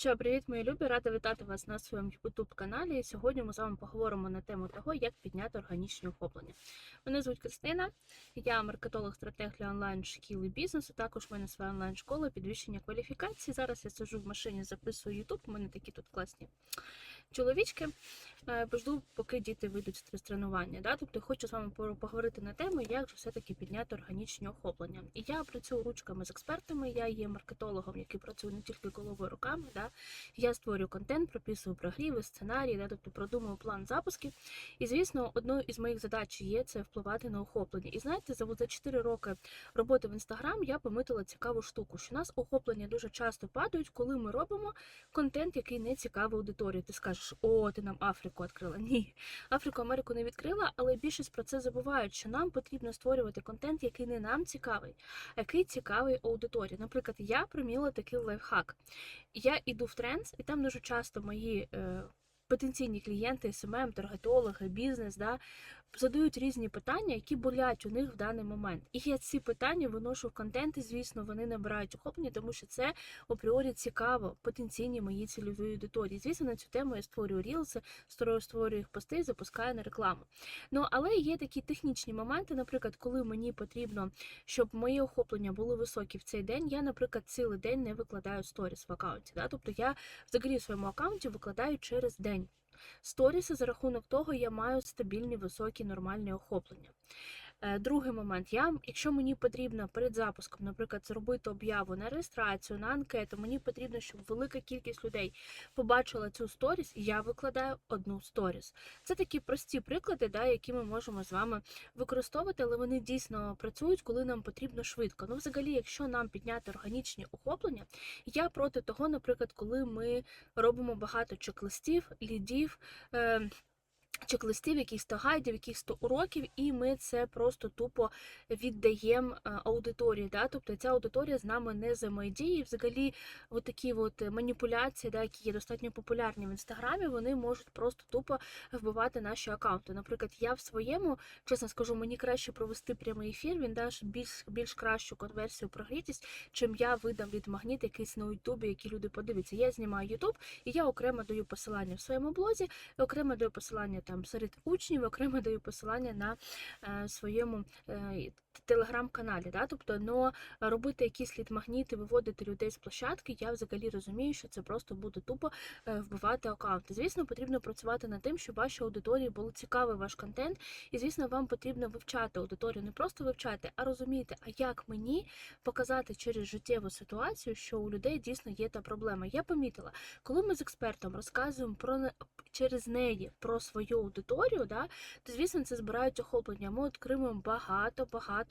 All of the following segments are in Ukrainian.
Що, привіт, мої любі! Рада вітати вас на своєму youtube каналі. Сьогодні ми з вами поговоримо на тему того, як підняти органічні охоплення. Мене звуть Кристина, я маркетолог-стратег для онлайн шкіл і бізнесу. Також в мене своя онлайн-школа підвищення кваліфікації. Зараз я сиджу в машині, записую YouTube. У мене такі тут класні чоловічки. Е, Пожду, поки діти вийдуть з тренування. Да? Тобто хочу з вами поговорити на тему, як же все-таки підняти органічне охоплення. І я працюю ручками з експертами. Я є маркетологом, який працює не тільки головою руками. Да? Я створюю контент, прописую прогріви, сценарії, да? тобто продумую план запусків. І звісно, одною із моїх задач є це впливати на охоплення. І знаєте, за за 4 роки роботи в інстаграм я помітила цікаву штуку, що у нас охоплення дуже часто падають, коли ми робимо контент, який не цікавий аудиторії. Ти скажеш, о, ти нам Африку відкрила. Ні, Африку Америку не відкрила, але більшість про це забувають, що нам потрібно створювати контент, який не нам цікавий, а який цікавий аудиторії. Наприклад, я приміла такий лайфхак. Я іду в тренд, і там дуже часто мої. Е, Потенційні клієнти, СММ, таргетологи, бізнес, да, задають різні питання, які болять у них в даний момент. І я ці питання виношу в контент, і звісно, вони набирають охоплення, тому що це апріорі цікаво потенційні мої цільові аудиторії. Звісно, на цю тему я створюю рілси, створюю їх пости, запускаю на рекламу. Ну але є такі технічні моменти, наприклад, коли мені потрібно, щоб мої охоплення були високі в цей день, я, наприклад, цілий день не викладаю сторіс в аккаунті. Да? Тобто я взагалі в своєму аккаунті викладаю через день. Сторіси за рахунок того я маю стабільні, високі, нормальні охоплення. Е, Другий момент, я, якщо мені потрібно перед запуском, наприклад, зробити об'яву на реєстрацію, на анкету, мені потрібно, щоб велика кількість людей побачила цю сторіс, я викладаю одну сторіс. Це такі прості приклади, да, які ми можемо з вами використовувати, але вони дійсно працюють, коли нам потрібно швидко. Ну, взагалі, якщо нам підняти органічні охоплення, я проти того, наприклад, коли ми робимо багато чек-листів, лідів. Е- Чек-листів, якихось то гайдів, якихось то уроків, і ми це просто тупо віддаємо е, аудиторії. Да? Тобто ця аудиторія з нами не взаємодіє. І Взагалі, от такі от маніпуляції, да, які є достатньо популярні в інстаграмі, вони можуть просто тупо вбивати наші аккаунти. Наприклад, я в своєму, чесно скажу, мені краще провести прямий ефір, він дасть більш більш кращу конверсію прогрітість, чим я видам від магніт якийсь на Ютубі, які люди подивляться. Я знімаю Ютуб, і я окремо даю посилання в своєму блозі, окремо даю посилання там серед учнів, окремо даю посилання на е, своєму е, телеграм-каналі. Да? Тобто, но робити якісь лід-магніти, виводити людей з площадки, я взагалі розумію, що це просто буде тупо е, вбивати аккаунти. Звісно, потрібно працювати над тим, щоб вашій аудиторії було цікавий ваш контент. І звісно, вам потрібно вивчати аудиторію, не просто вивчати, а розуміти, а як мені показати через життєву ситуацію, що у людей дійсно є та проблема. Я помітила, коли ми з експертом розказуємо про через неї про свою аудиторію, да, то звісно це збирають охоплення. Ми отримуємо багато багато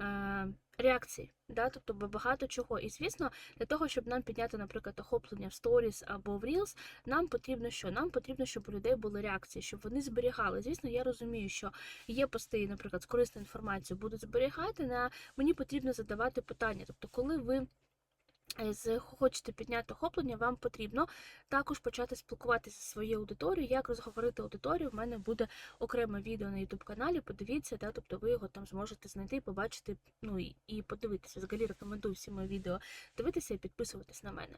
е, реакцій, да, тобто ба- багато чого. І звісно, для того, щоб нам підняти, наприклад, охоплення в сторіс або в Reels, нам потрібно що? Нам потрібно, щоб у людей були реакції, щоб вони зберігали. Звісно, я розумію, що є пости, наприклад, з корисною інформацією будуть зберігати. На мені потрібно задавати питання. Тобто, коли ви. Е, з- Хочете підняти охоплення, вам потрібно також почати спілкуватися зі своєю аудиторією. Як розговорити аудиторію? В мене буде окреме відео на youtube каналі. Подивіться, да, тобто ви його там зможете знайти, побачити, ну і, подивитися. Взагалі рекомендую всі мої відео дивитися і підписуватись на мене.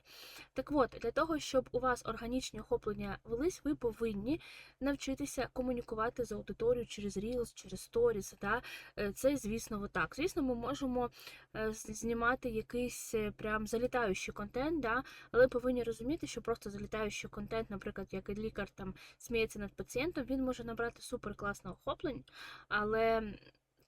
Так от, для того, щоб у вас органічні охоплення велись, ви повинні навчитися комунікувати з аудиторією через Reels, через Stories. Да? Е, Це, звісно, отак. Звісно, ми можемо е, знімати якийсь прям залітаючий контент, да? але повинні розуміти, що просто залітаючий контент, наприклад, як лікар там сміється над пацієнтом, він може набрати супер класне охоплень, але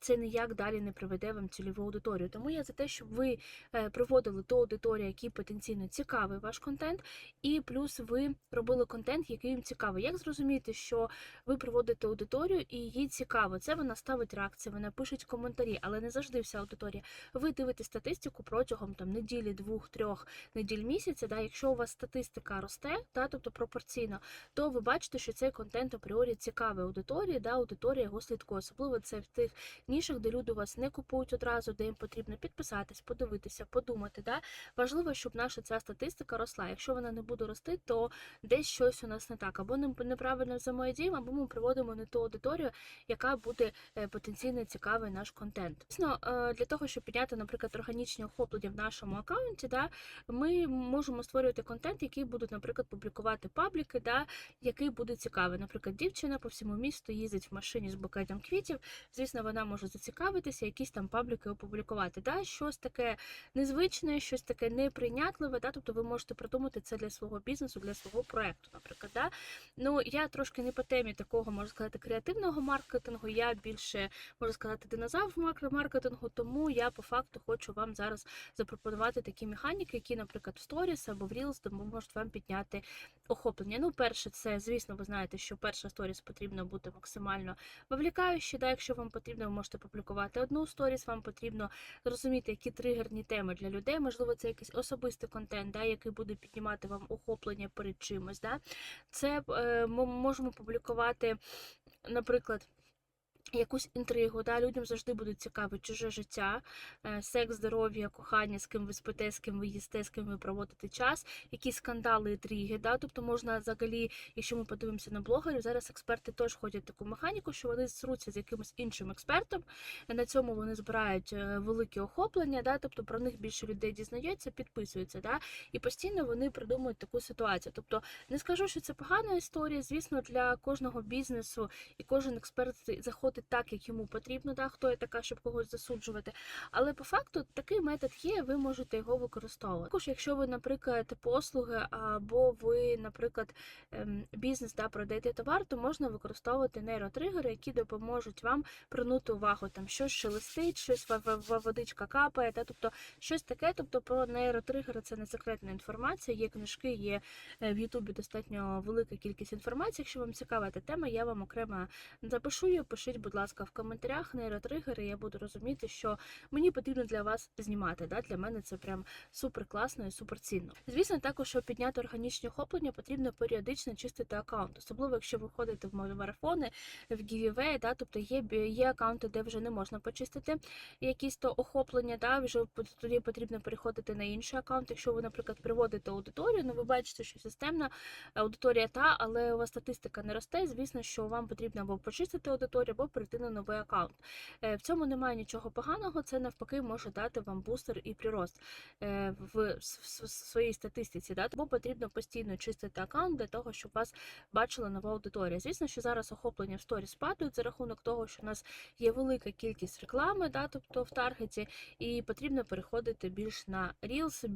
це ніяк далі не приведе вам цільову аудиторію. Тому я за те, щоб ви е, приводили ту аудиторію, якій потенційно цікавий ваш контент, і плюс ви робили контент, який їм цікавий. Як зрозуміти, що ви приводите аудиторію і їй цікаво? Це вона ставить реакції, вона пишуть коментарі, але не завжди вся аудиторія. Ви дивитесь статистику протягом там неділі, двох, трьох неділь місяця. Да, якщо у вас статистика росте, да, тобто пропорційно, то ви бачите, що цей контент апріорі цікавий аудиторії, да, аудиторія його слідкує. Особливо це в тих нішах, де люди вас не купують одразу, де їм потрібно підписатись, подивитися, подумати. Да? Важливо, щоб наша ця статистика росла. Якщо вона не буде рости, то десь щось у нас не так, або не- неправильно взаємодіємо, або ми приводимо не ту аудиторію, яка буде е, потенційно цікавий наш контент. Звісно, е, для того, щоб підняти, наприклад, органічні охоплення в нашому аккаунті, да, ми можемо створювати контент, який будуть, наприклад, публікувати пабліки, да, який буде цікавий. Наприклад, дівчина по всьому місту їздить в машині з букетом квітів. Звісно, вона може зацікавитися, якісь там пабліки опублікувати. Да, щось таке незвичне, щось таке неприйнятливе. Да, тобто ви можете придумати це для свого бізнесу, для свого проекту, наприклад. Да. Ну, я трошки не по темі такого, можна сказати, креативного маркетингу. Я більше можу сказати динозавр в макромаркетингу, тому я по факту хочу вам зараз запропонувати такі механіки, які, наприклад, в сторіс або в Reels допоможуть вам підняти охоплення. Ну, перше, це, звісно, ви знаєте, що перша сторіс потрібно бути максимально вовлікаючі. Да, якщо вам потрібно, ви можете публікувати одну сторіс, вам потрібно зрозуміти, які тригерні теми для людей. Можливо, це якийсь особистий контент, да, який буде піднімати вам охоплення перед чимось. Да. Це е, ми можемо публікувати, наприклад. Якусь інтригу, да, людям завжди буде цікаве чуже життя, е, секс, здоров'я, кохання, з ким ви спите, з ким ви їсте, з ким ви проводите час, якісь скандали, інтриги. Да? Тобто можна взагалі, якщо ми подивимося на блогерів, зараз експерти теж ходять таку механіку, що вони зруться з якимось іншим експертом. На цьому вони збирають е, великі охоплення, да? тобто про них більше людей дізнається, підписується. Да? І постійно вони придумують таку ситуацію. Тобто не скажу, що це погана історія. Звісно, для кожного бізнесу і кожен експерт заходить так, як йому потрібно, да, хто я така, щоб когось засуджувати. Але по факту такий метод є, ви можете його використовувати. Також, якщо ви, наприклад, послуги або ви, наприклад, ем, бізнес да, продаєте товар, то можна використовувати нейротригери, які допоможуть вам привернути увагу. Там щось шелестить, щось водичка капає, та, тобто щось таке. Тобто про нейротригери це не секретна інформація. Є книжки, є е, в Ютубі достатньо велика кількість інформації. Якщо вам цікава ця тема, я вам окремо запишу її. Пишіть, будь ласка, в коментарях нейротригери. Я буду розуміти, що мені потрібно для вас знімати. Да? Для мене це прям супер класно і супер цінно. Звісно, також, щоб підняти органічні охоплення, потрібно періодично чистити аккаунт, особливо якщо ви ходите в марафони, в giveaway, да? тобто є, є аккаунти, де вже не можна почистити якісь то охоплення, да? вже тоді потрібно переходити на інший аккаунт. Якщо ви, наприклад, приводите аудиторію, ну ви бачите, що системна аудиторія та, але у вас статистика не росте. Звісно, що вам потрібно або почистити аудиторію, або перейти на новий аккаунт. Е, В цьому немає нічого поганого. Це навпаки може дати вам бустер і прирост е, в своїй статистиці. Тому потрібно постійно чистити аккаунт для того, щоб вас бачила нова аудиторія. Звісно, що зараз охоплення в сторіс падають за рахунок того, що у нас є велика кількість реклами, да? тобто в таргеті, і потрібно переходити більш на Reels,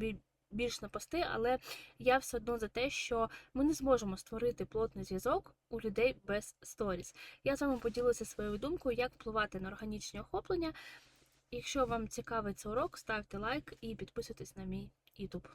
більш на пости, але я все одно за те, що ми не зможемо створити плотний зв'язок у людей без сторіс. Я з вами поділилася своєю думкою, як впливати на органічні охоплення. Якщо вам цікавий цей урок, ставте лайк і підписуйтесь на мій YouTube.